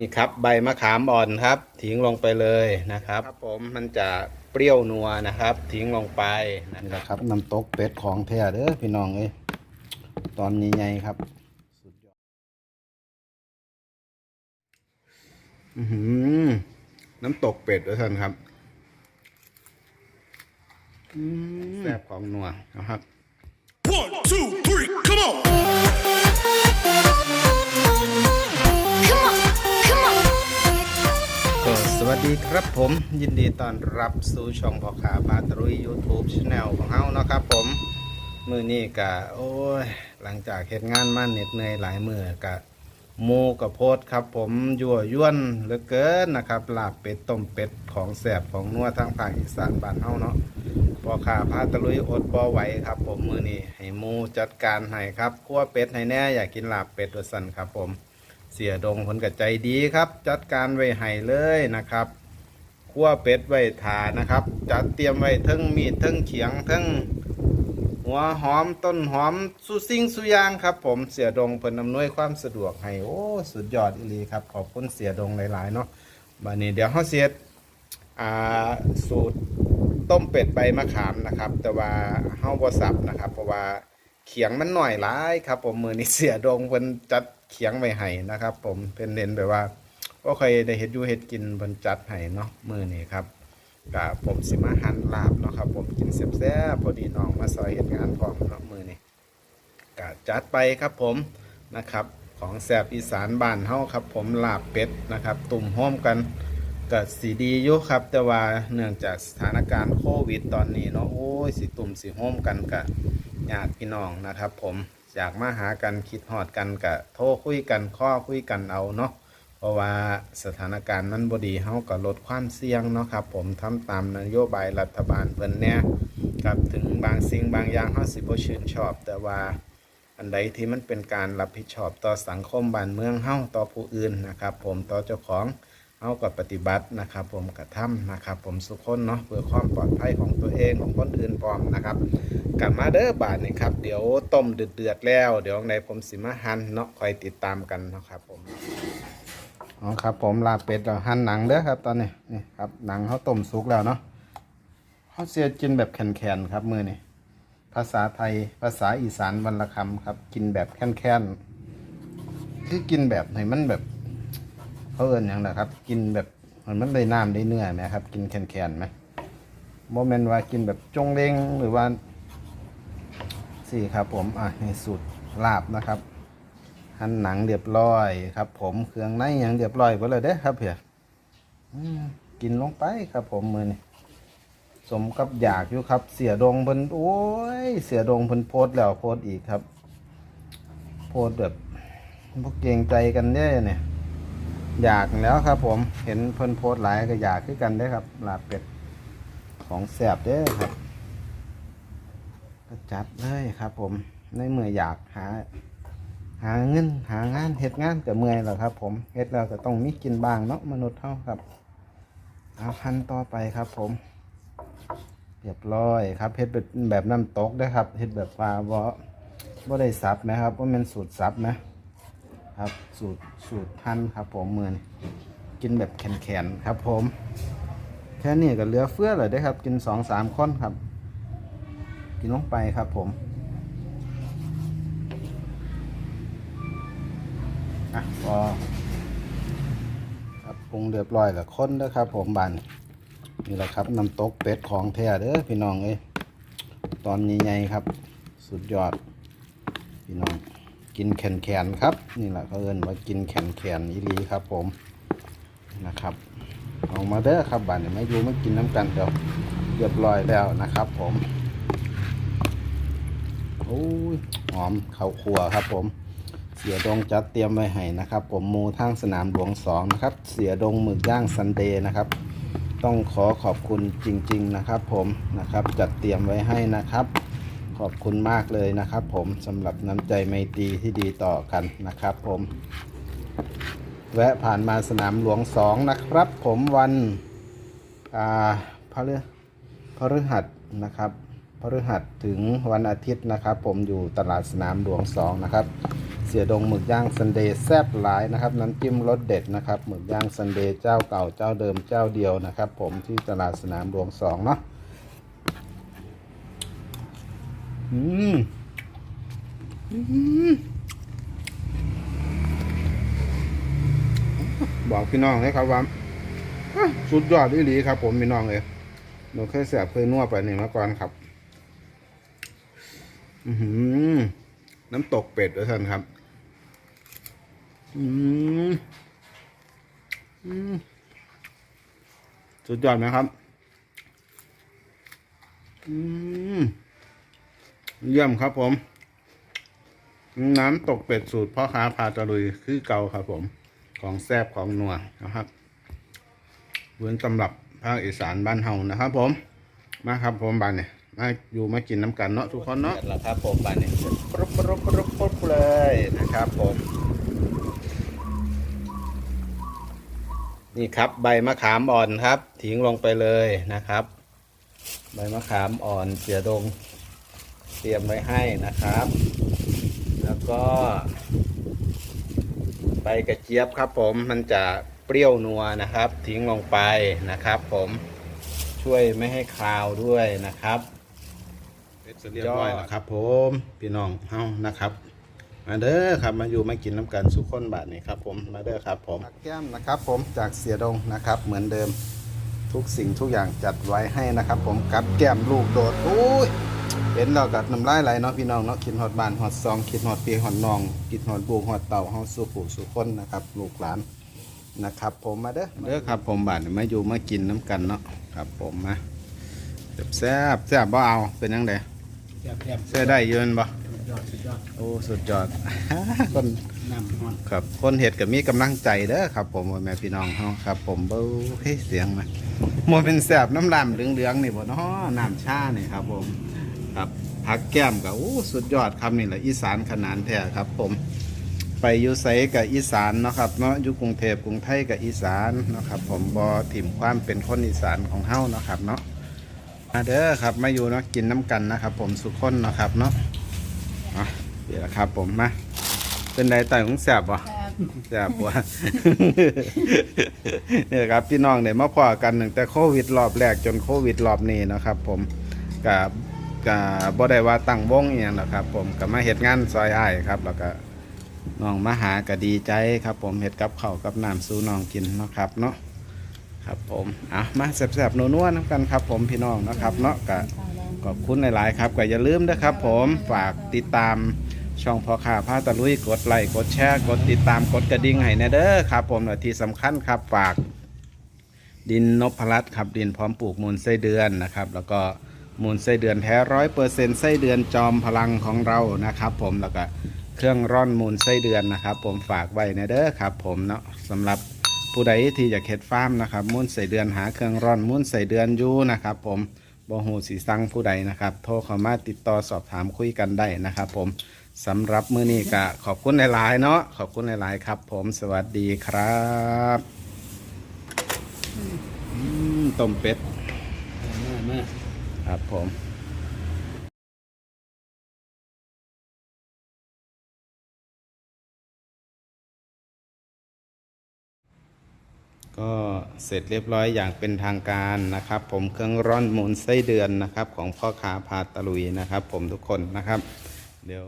นี่ครับใบมะขามอ่อนครับทิ้งลงไปเลยนะครับครับผมมันจะเปรี้ยวนัวนะครับ ทิ้งลงไปนี่แหละครับน้ำตกเป็ดของแท้เด้อพี่น้องเอ้ยตอนนี้ไงครับสุดยอดอื้อหือน้ำตกเป็ดด้วยท่านครับอืมแซ่บของนัวนะครับ One, two, three, come on! สวัสดีครับผมยินดีต้อนรับสู่ช่องพ่อขาพาตรุย YouTube Channel ของเฮานะครับผม มือนี้กะโอ้ย หลังจากเหตุงานมาเหน็ดเหนื่อยหลายมือกะหมูกับโพดครับผมยั่วยวนเหลือเกินนะครับลาบเป็ดต้มเป็ดของแสบของนัวทางภาคอีสานบ้านเฮาเนาะพ่อขาพาตรุยอดบ่ไหวครับ ผมมือนี้ให้หมูจัดการให้ครับคั่วเป็ดให้แน่อยากกินลาบเป็ดตัวสันครับผม สียดงผลกับใจดีครับ จัดการไว้ให้เลยนะครับคั่วเป็ดไว้ทานะครับ จัดเตรียมไว้ทั้งมีดทั้งเขียงทั้งหัวหอมต้นหอมสุซิ่งสุยางครับ ผมเสียดงเพิ่นอำนวยความสะดวกให้โอ้สุดยอดอีลีครับ ขอบคุณเสียดงหลายๆเนาะบัดนี้เดี๋ยวเฮาเสียดอ่าสูตรต้มเป็ดใบมะขามนะครับ แต่ว่าเฮาบ่สับนะครับ เพราะว่า เขียงมันหน่อยหลายครับ ผมมือนี้เสียดงเพิ่นจัดเขียงไว้ให้นะครับ ผมเพิ่นเน้นแบบว่าก็เคยได้เฮ็ดอยู่เฮ็ดกินเพิ่นจัดให้เนาะมือนี้ครับก็ผมสิมาหั่นลาบเนาะครับ ผมกินแซ่บๆพอดีน้องมาซอยเฮ็ดงานพร้อมเนาะมือนี้ก็จัดไปครับผมนะครับ ของแซ่บอีสานบ้านเฮาครับ ผมลาบเป็ดนะครับ ตุ่มห้อมกันก็สีดีอยู่ครับ แต่ว่าเนื่องจากสถานการณ์โควิดตอนนี้เนาะโอ้ยสิตุ่มสิห้อมกันกะ ญาติพี่น้องนะครับ ผมอยากมาหากันคิดหอดกันกะโทรคุยกันข้อคุยกันเอาเนาะเพราะว่าสถานการณ์มันบดีเฮาก็ลดความเสี่ยงเนาะครับ ผมทำตามนโยบายรัฐบาลเพิ่นแน่ครับถึงบางสิ่งบางอย่างเฮาสิบ่ชื่นชอบ แต่ว่าอันใดที่มันเป็นการรับผิดชอบต่อสังคมบ้านเมืองเฮาต่อผู้อื่นนะครับ ผมต่อเจ้าของ เฮาก็ปฏิบัตินะครับ ผมกระทำนะครับ ผมสุขคนเนาะเพื่อความปลอดภัยของตัวเองของคนอื่นพร้อมนะครับกลับมาเด้อบาทนี่ครับเดี๋ยวต้มเดือดแล้ว เดี๋ยวในผมสิมาหั่นเนาะคอยติดตามกันนะครับผมอ๋อครับ ผมลาเป็ดเราหั่นหนังเด้อครับ ตอนนี้นี่ครับหนังเขาต้มสุกแล้วเนาะเขาเสียกินแบบแข็งๆครับมือนี่ภาษาไทยภาษาอีสานวรรณคำครับ กินแบบแข็งๆคือกินแบบให้มันแบบ เขาเอิญอย่างไรครับ กินแบบมันมันได้น้ำได้เนื้อไหมครับ กินแข็งๆไหมโมเมนต์ว่ากินแบบจงเล้งหรือว่าสี่ครับผมอะในสูตรลาบนะครับหั่นหนังเรียบร้อยครับ ผมเครื่องในอย่างเรียบร้อยหมดเลยเด้ครับเพี่อกินลงไปครับ ผมมือนี่สมกับอยากอยู่ครับ เสียดงเพิ่นโอ้ย เสียดงเพิ่นโพสแล้วโพสอีกครับ โพสแบบพวกเกงใจกันเด้อเนี่ย อยากแล้วครับ ผมเห็นเพิ่นโพสหลายก็อยากขึ้นกันเด้ครับลาบเป็ดของแสบเด้อครับก็จัดเลยครับ ผมในเมื่ออยากหา หาเงินหางานเฮ็ดงานกับเมื่อยแล้วครับ ผมเฮ็ดแล้วก็ต้องมีกินบ้างเนาะมนุษย์เท่าครับเอาพันต่อไปครับ ผมเรียบร้อยครับเฮ็ดแบบแบบน้ำตกเด้ครับเฮ็ดแบบว่าบ่บ่ได้ซับนะครับว่ามันสูตรซับนะ ครับ สูตรสูตรพันครับ ผมมือนกินแบบแข็งๆครับ ผม แค่นี้ก็เหลือเฟือเลยได้ครับ กินสองสามคนครับ กินลงไปครับผมอะพอครับปรุงเรียบร้อยแล้วคนเด้อครับ ผมบานนี่แหละครับน้ำตกเป็ดของแท้เด้อพี่น้องเอ้ยตอนใหญ่ๆครับ สุดยอด พี่น้อง กินแขนๆครับ นี่แหละเขาเอินว่ากินแขนๆอีหลีครับ ผมนะครับเอามาเด้อครับบ้านเนี้มาอยู่มากินน้ำกันเดี๋ยวเรียบร้อยแล้วนะครับ ผมโอ้ยหอมข้าวคั่วครับ ผม เสียดงจัดเตรียมไว้ให้นะครับ ผมมูทางสนามหลวงสองนะครับ เสียดงหมึกย่างซันเดย์นะครับ ต้องขอขอบคุณจริง ๆ นะครับ ผมนะครับจัดเตรียมไว้ให้นะครับ ขอบคุณมากเลยนะครับ ผมสำหรับน้ำใจไมตรีที่ดีต่อกันนะครับ ผมแวะผ่านมาสนามหลวงสองนะครับ ผมวันอ่าพฤพฤหัสนะครับพฤหัสถึงวันอาทิตย์นะครับ ผมอยู่ตลาดสนามหลวงสองนะครับ เสียดงหมึกย่างซันเดย์แซ่บหลายนะครับ น้ำจิ้มรสเด็ดนะครับหมึกย่างซันเดย์เจ้าเก่าเจ้าเดิมเจ้าเดียวนะครับ ผมที่ตลาดสนามหลวงสองเนาะ อืมบอกพี่น้องเลยครับว่าสุดยอดอีหลีครับ ผมพี่น้องเลยหนูเคยแสบเคยนวดไปนี่มาก่อนครับ อืน้ำตกเป็ดด้วยท่านครับ อืมอืมสุดยอดไหมครับ อืม เยี่ยมครับผม น้ำตกเป็ดสูตรพ่อค้าพาตะลุยคือเก่าครับผม ของแซบของนัวนะครับเว้นตำรับภาคอีสานบ้านเฮานะครับผม มาครับผมบ้านเนี่ยมาอยู่มากินน้ำกันเนาะทุกคนเนาะแล้วครับผมบ้านเนี่ยปรุบปรุบปรุบปรุบเลยนะครับผม นี่ครับใบมะขามอ่อนครับ ทิ้งลงไปเลยนะครับ ใบมะขามอ่อนเสียดง เตรียมไว้ให้นะครับ แล้วก็ ใบกระเจี๊ยบครับผมมันจะเปรี้ยวนัวนะครับ ทิ้งลงไปนะครับผมช่วยไม่ให้คาวด้วยนะครับเรียบร้อยแล้วครับ ผมพี่น้องเฮานะครับ มาเด้อครับมาอยู่มากินน้ำกันสุขคนบาทนี่ครับผมมาเด้อครับ ผมแก้มนะครับ ผมจากเสียดงนะครับ เหมือนเดิมทุกสิ่งทุกอย่างจัดไว้ให้นะครับ ผมกับแก้มลูกโดดโอ้ย เห็นเรากับน้ำลายไหลเนาะพี่น้องเนาะกินหอดบานหอดซองกินหอดปีหอดนองกินหอดบูหอดเต่าเฮาสู่ผู้สู่คนนะครับลูกหลานนะครับ ผมมาเด้อเด้อครับผมบาทมาอยู่มากินน้ำกันเนาะครับ ผมมาแซ่บแซ่บบ่เอาเป็นยังไงแซ่บแซ่บแซ่ได้เยินบ่สุดยอดสุดยอดโอ้สุดยอดคนน้ำมันครับ คนเห็ดกับมีกำลังใจเด้อครับ ผมพ่อแม่พี่น้องเฮาครับ ผมเบ้าเฮ้ยเสียงมามัวเป็นแสบน้ำลำเหลืองๆนี่บ่เนาะน้ำชานี่ครับ ผม ครับผักแก้มกับโอ้สุดยอดครับนี่แหละอีสานขนาดแท้ครับ ผม ไปอยู่ไสกับอีสานเนาะครับเนาะอยู่กรุงเทพกรุงไทยกับอีสานเนาะครับผมบ่ถิ่มความเป็นคนอีสานของเฮาเนาะครับเนาะมาเด้อครับมาอยู่เนาะกินน้ำกันนะครับ ผมสุขคนเนาะครับเนาะอะเดี๋ยวครับ ผมมาเป็นไดไตของแสบบ่ แซ่บว่ะ เนี่ยครับพี่น้องเนี่ยมาพอกันหนึ่งแต่โควิดรอบแรกจนโควิดรอบนี้นะครับ ผมกับ กับบ่ได้ว่าตั้งวงเอียงหรอกครับ ผมกับมาเฮ็ดงานซอยอ้ายครับ แล้วก็น้องมาหาก็ดีใจครับ ผมเฮ็ดกับข้าวกับน้ำสู่น้องกินเนาะครับเนาะครับผมอะมาแซ่บๆนัวๆน้ำกันครับ ผมพี่น้องเนาะครับเนาะก็ขอบคุณหลายๆครับก็อย่าลืมนะครับ ผมฝากติดตามช่องพอข่าผ้าตะลุยกดไลค์กดแชร์กดติดตามกดกระดิ่งให้แนะเด้อครับ ผมและที่สำคัญครับฝาก ดินนพรัตน์ครับดินพร้อมปลูกมูลไส้เดือนนะครับ แล้วก็ มูลไส้เดือนแท้ร้อยเปอร์เซ็นต์ไส้เดือนจอมพลังของเรานะครับ ผมแล้วก็เครื่องร่อนมูลไส้เดือนนะครับ ผมฝากไว้ในเด้อครับ ผมเนาะสำหรับผู้ใดที่อยากเฮ็ดฟาร์มนะครับมูลไส้เดือนหาเครื่องร่อนมูลไส้เดือนอยู่นะครับ ผมบ่ฮู้สิสั่งผู้ใดนะครับ โทรเข้ามาติดต่อสอบถามคุยกันได้นะครับ ผมสำหรับมื้อนี้ก็ขอบคุณหลายๆเนาะขอบคุณหลายๆครับ ผมสวัสดีครับต้มเป็ด มามา ครับผมก็เสร็จเรียบร้อยอย่างเป็นทางการนะครับ ผมเครื่องร่อนมูลไส้เดือนนะครับ ของพ่อค้าพาตะลุยนะครับ ผมทุกคนนะครับ เดี๋ยว